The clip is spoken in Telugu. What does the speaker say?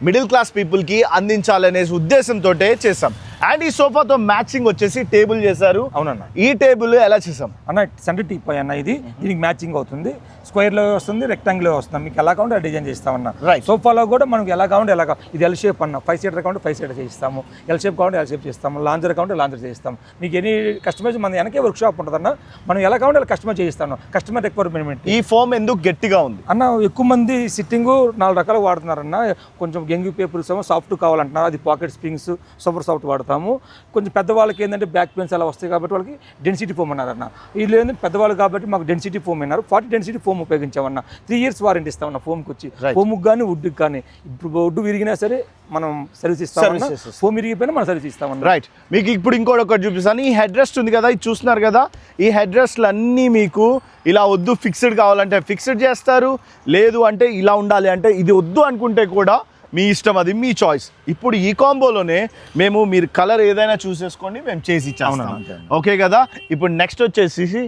మిడిల్ క్లాస్ పీపుల్కి అందించాలనే ఉద్దేశంతో చేసాం అండ్ ఈ సోఫాతో మ్యాచింగ్ వచ్చేసి టేబుల్ చేశారు. అవునన్న. ఈ టేబుల్ ఎలా చేసాం అన్న సెంటర్ టీప్ అన్న ఇది. దీనికి మ్యాచింగ్ అవుతుంది. స్క్వేర్లో వస్తుంది రెక్టాంగిల్లో వస్తుంది. మీకు ఎలా కావాలంటే డిజైన్ చేస్తామన్న. Right. సోఫాలో కూడా మనకి ఎలా కావాలంటే ఎలా ఇది ఎల్ షేప్ అన్న. ఫైవ్ సీటర్ కావాలంటే ఫైవ్ సీటర్ చేయిస్తాము. ఎల్ షేప్ కావాలంటే ఎల్ షేప్ చేస్తాము. లాంజర్ కావాలంటే లాంజర్ చేయిస్తాం. మీకు ఎనీ కస్టమైజ్ మన వెనకే వర్క్ షాప్ ఉంటుందన్న. మనం ఎలా కావాలంటే అలా కస్టమైజ్ చేయిస్తాను కస్టమర్ రిక్వైర్మెంట్ ఈ ఫోమ్ ఎందుకు గట్టిగా ఉంది? అన్న ఎక్కువ మంది సిట్టింగ్ నాలుగు రకాలు వాడుతున్నారన్న. కొంచెం గెంగు పేపర్స్ ఏమో సాఫ్ట్ కావాలంటున్నారు. అది పాకెట్ స్ప్రింగ్స్ సూపర్ సాఫ్ట్ వాడతాము కొంచెం పెద్దవాళ్ళకి ఏంటంటే బ్యాక్ పెయిన్స్ అలా వస్తాయి కాబట్టి వాళ్ళకి డెన్సిటీ ఫోమ్ అన్నారన్న. వీళ్ళు ఏంటంటే పెద్దవాళ్ళు కాబట్టి మాకు డెన్సిటీ ఫోమ్ అన్నారు. ఫార్టీ డెన్సిటీ ఫోమ్ ఉపయోగించామన్న. త్రీ ఇయర్స్ వారంటీ ఇస్తామన్న ఫోమ్కి వచ్చి. ఫోమ్కి కానీ వుడ్కి కానీ ఇప్పుడు వుడ్ విరిగినా సరే మనం సర్వీస్ ఇస్తామన్న. ఇస్తాం. ఫోమ్ విరిగిపోయినా మనం సర్వీస్ ఇస్తామన్న. రైట్ మీకు ఇప్పుడు ఇంకోటి ఒకటి చూపిస్తాను. ఈ హెడ్ రెస్ట్ ఉంది కదా ఇది చూస్తున్నారు కదా. ఈ హెడ్ రెస్ట్లు అన్నీ మీకు ఇలా వద్దు ఫిక్స్డ్ కావాలంటే ఫిక్స్డ్ చేస్తారు. లేదు అంటే ఇలా ఉండాలి అంటే ఇది వద్దు అనుకుంటే కూడా మీ ఇష్టం అది మీ చాయిస్ ఇప్పుడు ఈ కాంబోలోనే మేము మీరు కలర్ ఏదైనా చూసేసుకోండి మేము చేసి అంతే. ఓకే కదా? ఇప్పుడు నెక్స్ట్ వచ్చేసి